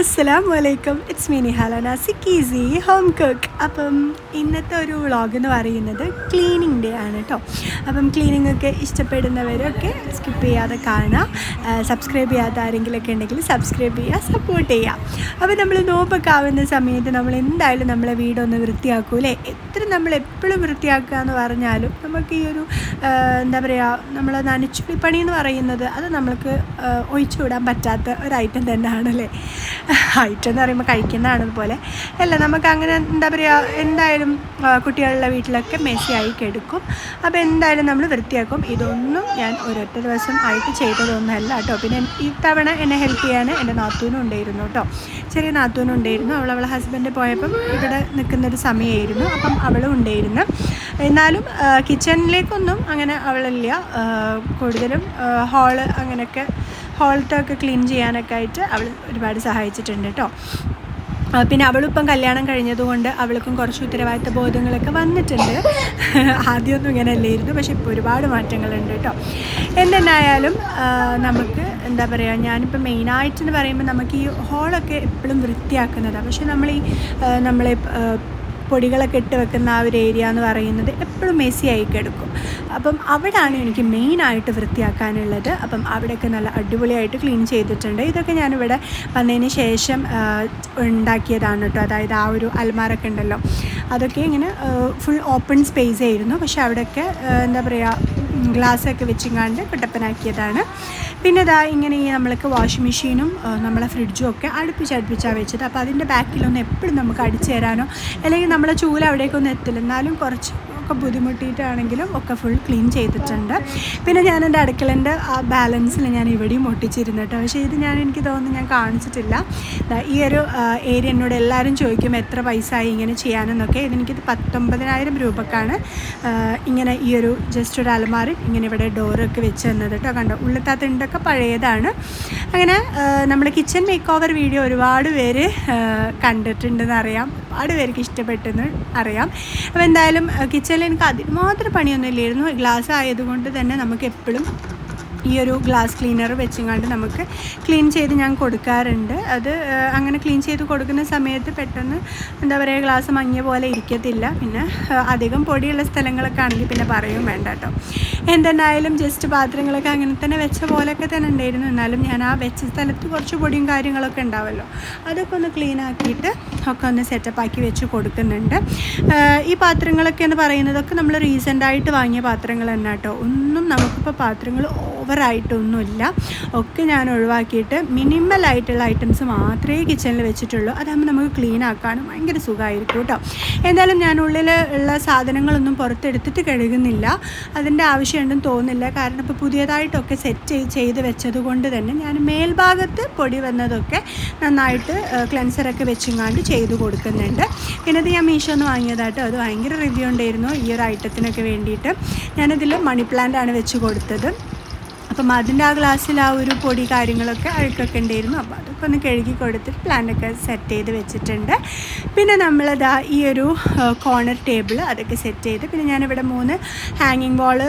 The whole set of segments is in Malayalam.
അസ്സലാം അലൈക്കും it's me Nihala Nasik easy home cook അപ്പം ഇന്നത്തെ ഒരു വ്ളോഗ് എന്ന് പറയുന്നത് ക്ലീനിങ് ഡേ ആണ് കേട്ടോ അപ്പം ക്ലീനിങ് ഒക്കെ ഇഷ്ടപ്പെടുന്നവരൊക്കെ സ്കിപ്പ് ചെയ്യാതെ കാണാം സബ്സ്ക്രൈബ് ചെയ്യാത്ത ആരെങ്കിലുമൊക്കെ ഉണ്ടെങ്കിൽ സബ്സ്ക്രൈബ് ചെയ്യുക സപ്പോർട്ട് ചെയ്യുക. അപ്പോൾ നമ്മൾ നോമ്പൊക്കെ ആവുന്ന സമയത്ത് നമ്മൾ എന്തായാലും നമ്മളെ വീടൊന്ന് വൃത്തിയാക്കൂലേ എത്ര നമ്മൾ എപ്പോഴും വൃത്തിയാക്കുക എന്ന് പറഞ്ഞാലും നമുക്ക് ഈ ഒരു എന്താ പറയുക നമ്മൾ നനച്ചുള്ളിപ്പണി എന്ന് പറയുന്നത് അത് നമ്മൾക്ക് ഒഴിച്ചുവിടാൻ പറ്റാത്ത ഒരു ഐറ്റം തന്നെയാണല്ലേ ഐറ്റം എന്ന് പറയുമ്പോൾ കഴിക്കുന്നതാണ് പോലെ അല്ല നമുക്ക് അങ്ങനെ എന്താ പറയുക എന്തായാലും കുട്ടികളുടെ വീട്ടിലൊക്കെ മെസ്സിയായി കെടുക്കും. അപ്പോൾ എന്തായാലും നമ്മൾ വൃത്തിയാക്കും. ഇതൊന്നും ഞാൻ ഒരൊറ്റ ദിവസം ആയിട്ട് ചെയ്തതൊന്നുമല്ല കേട്ടോ. പിന്നെ തവണ എന്നെ ഹെൽപ്പ് ചെയ്യാൻ എന്റെ നാത്തൂനും ഉണ്ടായിരുന്നു കേട്ടോ. ചെറിയ നാത്തൂനും ഉണ്ടായിരുന്നു. അവൾ അവളെ ഹസ്ബൻഡ് പോയപ്പം ഇവിടെ നിൽക്കുന്നൊരു സമയമായിരുന്നു അപ്പം അവളും ഉണ്ടായിരുന്നു. എന്നാലും കിച്ചണിലേക്കൊന്നും അങ്ങനെ അവളില്ല. കൂടുതലും ഹാൾ അങ്ങനെയൊക്കെ ഹോളത്തെ ക്ലീൻ ചെയ്യാനൊക്കെ ആയിട്ട് അവൾ ഒരുപാട് സഹായിച്ചിട്ടുണ്ട് കേട്ടോ പിന്നെ അവളിപ്പം കല്യാണം കഴിഞ്ഞതുകൊണ്ട് അവൾക്കും കുറച്ച് ഉത്തരവാദിത്ത ബോധങ്ങളൊക്കെ വന്നിട്ടുണ്ട്. ആദ്യമൊന്നും ഇങ്ങനെ അല്ലായിരുന്നു പക്ഷെ ഇപ്പോൾ ഒരുപാട് മാറ്റങ്ങളുണ്ട് കേട്ടോ. എന്തെന്നായാലും നമുക്ക് എന്താ പറയുക ഞാനിപ്പോൾ മെയിനായിട്ടെന്ന് പറയുമ്പോൾ നമുക്ക് ഈ ഹോളൊക്കെ എപ്പോഴും വൃത്തിയാക്കുന്നതാണ് പക്ഷെ നമ്മൾ ഈ നമ്മളെ പൊടികളൊക്കെ ഇട്ട് വെക്കുന്ന ആ ഒരു ഏരിയ എന്ന് പറയുന്നത് എപ്പോഴും മെസ്സി ആയി കിടക്കും. അപ്പം അവിടെയാണ് എനിക്ക് മെയിനായിട്ട് വൃത്തിയാക്കാനുള്ളത്. അപ്പം അവിടെയൊക്കെ നല്ല അടിപൊളിയായിട്ട് ക്ലീൻ ചെയ്തിട്ടുണ്ട്. ഇതൊക്കെ ഞാനിവിടെ വന്നതിന് ശേഷം ഉണ്ടാക്കിയതാണ് കേട്ടോ. അതായത് ആ ഒരു അൽമാരൊക്കെ ഉണ്ടല്ലോ. അതൊക്കെ ഇങ്ങനെ ഫുൾ ഓപ്പൺ സ്പേസ് ആയിരുന്നു. പക്ഷെ അവിടെയൊക്കെ എന്താ പറയുക ഗ്ലാസ്സൊക്കെ വെച്ചിങ്ങാണ്ട് കുട്ടപ്പനാക്കിയതാണ്. പിന്നെ ഇതാ ഇങ്ങനെ ഈ നമ്മൾക്ക് വാഷിംഗ് മെഷീനും നമ്മളെ ഫ്രിഡ്ജും ഒക്കെ അടുപ്പിച്ച് അടുപ്പിച്ചാണ് വെച്ചത് അപ്പോൾ അതിന്റെ ബാക്കിലൊന്നും എപ്പോഴും നമുക്ക് അടിച്ചു തരാനോ അല്ലെങ്കിൽ നമ്മളെ ചൂല അവിടേക്കൊന്നും എത്തില്ല എന്നാലും കുറച്ച് ഒക്കെ ബുദ്ധിമുട്ടിയിട്ടാണെങ്കിലും ഒക്കെ ഫുൾ ക്ലീൻ ചെയ്തിട്ടുണ്ട്. പിന്നെ ഞാൻ എന്റെ അടുക്കളന്റെ ആ ബാലൻസിൽ ഞാൻ ഇവിടെയും ഒട്ടിച്ചിരുന്നിട്ട് പക്ഷേ ഇത് ഞാൻ എനിക്ക് തോന്നുന്നു ഞാൻ കാണിച്ചിട്ടില്ല. ഈ ഒരു ഏരിയ എന്നോട് എല്ലാവരും ചോദിക്കും എത്ര പൈസ ആയി ഇങ്ങനെ ചെയ്യാനെന്നൊക്കെ. ഇതെനിക്ക് പത്തൊമ്പതിനായിരം രൂപക്കാണ്. ഇങ്ങനെ ഈ ഒരു ജസ്റ്റ് ഒരു അലമാറി ഇങ്ങനെ ഇവിടെ ഡോറൊക്കെ വെച്ച് തന്നത് കേട്ടോ. കണ്ടോ ഉള്ളിലത്തെ തിണ്ടൊക്കെ പഴയതാണ്. അങ്ങനെ നമ്മുടെ കിച്ചൺ മേക്ക് ഓവർ വീഡിയോ ഒരുപാട് പേര് കണ്ടിട്ടുണ്ടെന്നറിയാം. ഒരുപാട് പേർക്ക് ഇഷ്ടപ്പെട്ടെന്ന് അറിയാം. അപ്പോൾ എന്തായാലും കിച്ചണിൽ എനിക്ക് അതിന് മാത്രം പണിയൊന്നും ഇല്ലായിരുന്നു ഗ്ലാസ് ആയതുകൊണ്ട് തന്നെ നമുക്ക് എപ്പോഴും ഈ ഒരു ഗ്ലാസ് ക്ലീനർ വെച്ചുകൊണ്ട് നമുക്ക് ക്ലീൻ ചെയ്ത് ഞാൻ കൊടുക്കാറുണ്ട്. അത് അങ്ങനെ ക്ലീൻ ചെയ്ത് കൊടുക്കുന്ന സമയത്ത് പെട്ടെന്ന് എന്താ പറയുക ഗ്ലാസ് മങ്ങിയ പോലെ ഇരിക്കത്തില്ല. പിന്നെ അധികം പൊടിയുള്ള സ്ഥലങ്ങളൊക്കെ ആണെങ്കിൽ പിന്നെ പറയും വേണ്ട കേട്ടോ എന്തെന്നായാലും ജസ്റ്റ് പാത്രങ്ങളൊക്കെ അങ്ങനെ തന്നെ വെച്ച പോലെയൊക്കെ തന്നെ ഉണ്ടായിരുന്നു. എന്നാലും ഞാൻ ആ വെച്ച സ്ഥലത്ത് കുറച്ച് പൊടിയും കാര്യങ്ങളൊക്കെ ഉണ്ടാവുമല്ലോ അതൊക്കെ ഒന്ന് ക്ലീൻ ആക്കിയിട്ട് ഒക്കെ ഒന്ന് സെറ്റപ്പ് ആക്കി വെച്ച് കൊടുക്കുന്നുണ്ട്. ഈ പാത്രങ്ങളൊക്കെ എന്ന് പറയുന്നതൊക്കെ നമ്മൾ റീസെന്റായിട്ട് വാങ്ങിയ പാത്രങ്ങൾ തന്നെ കേട്ടോ ഒന്നും നമുക്കിപ്പോൾ പാത്രങ്ങൾ ഓവറായിട്ടൊന്നുമില്ല ഒക്കെ ഞാൻ ഒഴിവാക്കിയിട്ട് മിനിമൽ ആയിട്ടുള്ള ഐറ്റംസ് മാത്രമേ കിച്ചണിൽ വെച്ചിട്ടുള്ളൂ. അതാകുമ്പോൾ നമുക്ക് ക്ലീൻ ആക്കാനും ഭയങ്കര സുഖമായിരിക്കും കേട്ടോ. എന്തായാലും ഞാൻ ഉള്ളിൽ ഉള്ള സാധനങ്ങളൊന്നും പുറത്തെടുത്തിട്ട് കഴുകുന്നില്ല. അതിന്റെ ആവശ്യമുണ്ടെന്ന് തോന്നുന്നില്ല. കാരണം ഇപ്പോൾ പുതിയതായിട്ടൊക്കെ സെറ്റ് ചെയ്ത് വെച്ചത് കൊണ്ട് തന്നെ ഞാൻ മേൽഭാഗത്ത് പൊടി വന്നതൊക്കെ നന്നായിട്ട് ക്ലെൻസറൊക്കെ വെച്ചിങ്ങാണ്ട് ചെയ്ത് കൊടുക്കുന്നുണ്ട്. പിന്നെ ഇത് ഞാൻ മീഷോന്ന് വാങ്ങിയതായിട്ട് അത് ഭയങ്കര റിവ്യൂ ഉണ്ടായിരുന്നു ഈ ഒരു ഐറ്റത്തിനൊക്കെ വേണ്ടിയിട്ട്. ഞാനതിൽ മണി പ്ലാന്റ് ആണ് വെച്ച് കൊടുത്തത്. അപ്പം അതിന്റെ ആ ഗ്ലാസ്സിൽ ആ ഒരു പൊടി കാര്യങ്ങളൊക്കെ അഴുക്കൊക്കെ ഉണ്ടായിരുന്നു. അപ്പോൾ അതൊക്കെ ഒന്ന് കഴുകി കൊടുത്തിട്ട് പ്ലാനൊക്കെ സെറ്റ് ചെയ്ത് വെച്ചിട്ടുണ്ട്. പിന്നെ നമ്മളിതാ ഈ ഒരു കോർണർ ടേബിൾ അതൊക്കെ സെറ്റ് ചെയ്ത് പിന്നെ ഞാനിവിടെ മൂന്ന് ഹാങ്ങിങ് വാൾ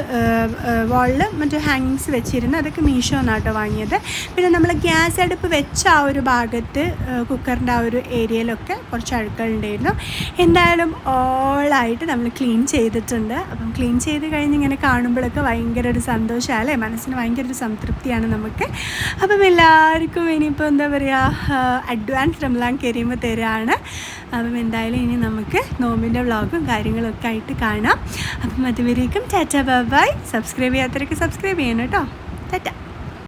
വാളിൽ മറ്റു ഹാങ്ങിങ്സ് വെച്ചിരുന്നു അതൊക്കെ മീഷോ എന്നാട്ടോ വാങ്ങിയത്. പിന്നെ നമ്മൾ ഗ്യാസ് അടുപ്പ് വെച്ച ആ ഒരു ഭാഗത്ത് കുക്കറിന്റെ ആ ഒരു ഏരിയയിലൊക്കെ കുറച്ച് അഴുക്കളുണ്ടായിരുന്നു എന്തായാലും ഓളായിട്ട് നമ്മൾ ക്ലീൻ ചെയ്തിട്ടുണ്ട്. അപ്പം ക്ലീൻ ചെയ്ത് കഴിഞ്ഞ് ഇങ്ങനെ കാണുമ്പോഴൊക്കെ ഭയങ്കര ഒരു സന്തോഷമല്ലേ മനസ്സിന് ഭയങ്കര ഒരു സംതൃപ്തിയാണ് നമുക്ക്. അപ്പം എല്ലാവർക്കും ഇനിയിപ്പോൾ എന്താ പറയുക അഡ്വാൻസ് റംലാൻ കരീമ തരാണ്. അപ്പം എന്തായാലും ഇനി നമുക്ക് നോമ്പിന്റെ വ്ളോഗും കാര്യങ്ങളൊക്കെ ആയിട്ട് കാണാം. അപ്പം അതുവരേക്കും ടാറ്റ ബൈ സബ്സ്ക്രൈബ് ചെയ്യാത്തവരൊക്കെ സബ്സ്ക്രൈബ് ചെയ്യണം കേട്ടോ. ടാറ്റ.